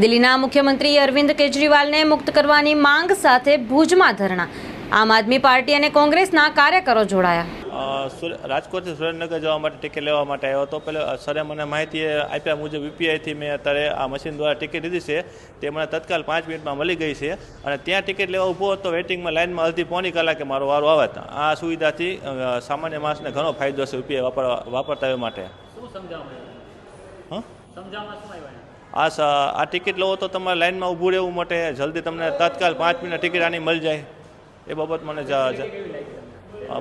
દિલ્હીના મુખ્યમંત્રી અરવિંદ કેજરીવાલને મુક્ત કરવાની માંગ સાથે ભુજમાં ધરણા. આમ આદમી પાર્ટી અને કોંગ્રેસના કાર્યકરો જોડાયા. સુર- રાજકોટથી સુરેન્દ્રનગર જવા માટે ટિકિટ લેવા માટે આવ્યો હતો. પહેલાં સરે મને માહિતી આપ્યા મુજબ યુપીઆઈથી મેં અત્યારે આ મશીન દ્વારા ટિકિટ લીધી છે. તે મને તત્કાલ પાંચ મિનિટમાં મળી ગઈ છે અને ત્યાં ટિકિટ લેવા ઊભો હતો. વેઇટિંગમાં લાઇનમાં અડધી પોણી કલાકે મારો વારો આવે આ સુવિધાથી સામાન્ય માણસને ઘણો ફાયદો છે યુપીઆઈ વાપરવા વાપરતા એ માટે. શું સમજાવવામાં હં? સમજાવવામાં શું આવ્યા આ આ ટિકિટ લો તો તમારે લાઇનમાં ઊભું રહેવું માટે. જલ્દી તમને તત્કાલ પાંચ મિનિટ ટિકિટ આની મળી જાય. એ બાબત મને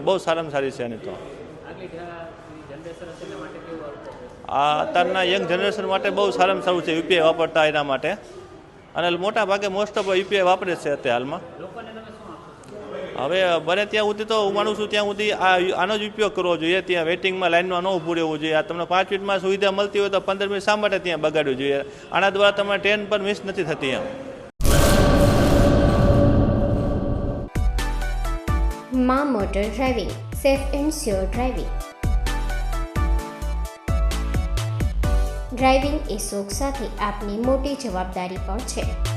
બહુ સારામાં સારી છે એની તો. આ અત્યારના યંગ જનરેશન માટે બહુ સારામાં સારું છે યુપીઆઈ વાપરતા એના માટે. અને મોટા ભાગે મોસ્ટ ઓફ યુપીઆઈ વાપરે છે અત્યારે હાલમાં. હવે બને ત્યાં સુધી તો હું માનું છું ત્યાં સુધી આ આનો જ ઉપયોગ કરવો જોઈએ. ત્યાં વેઇટિંગમાં લાઇનમાં ન ઊભું રહેવું જોઈએ. આ તમને પાંચ મિનિટમાં સુવિધા મળતી હોય તો પંદર મિનિટ શા માટે ત્યાં બગાડવું જોઈએ? આના દ્વારા તમારે ટ્રેન પણ મિસ નથી થતી એમ. મા motor driving, safe and sure driving. Driving એ શોખ સાથે આપની મોટી જવાબદારી પણ છે.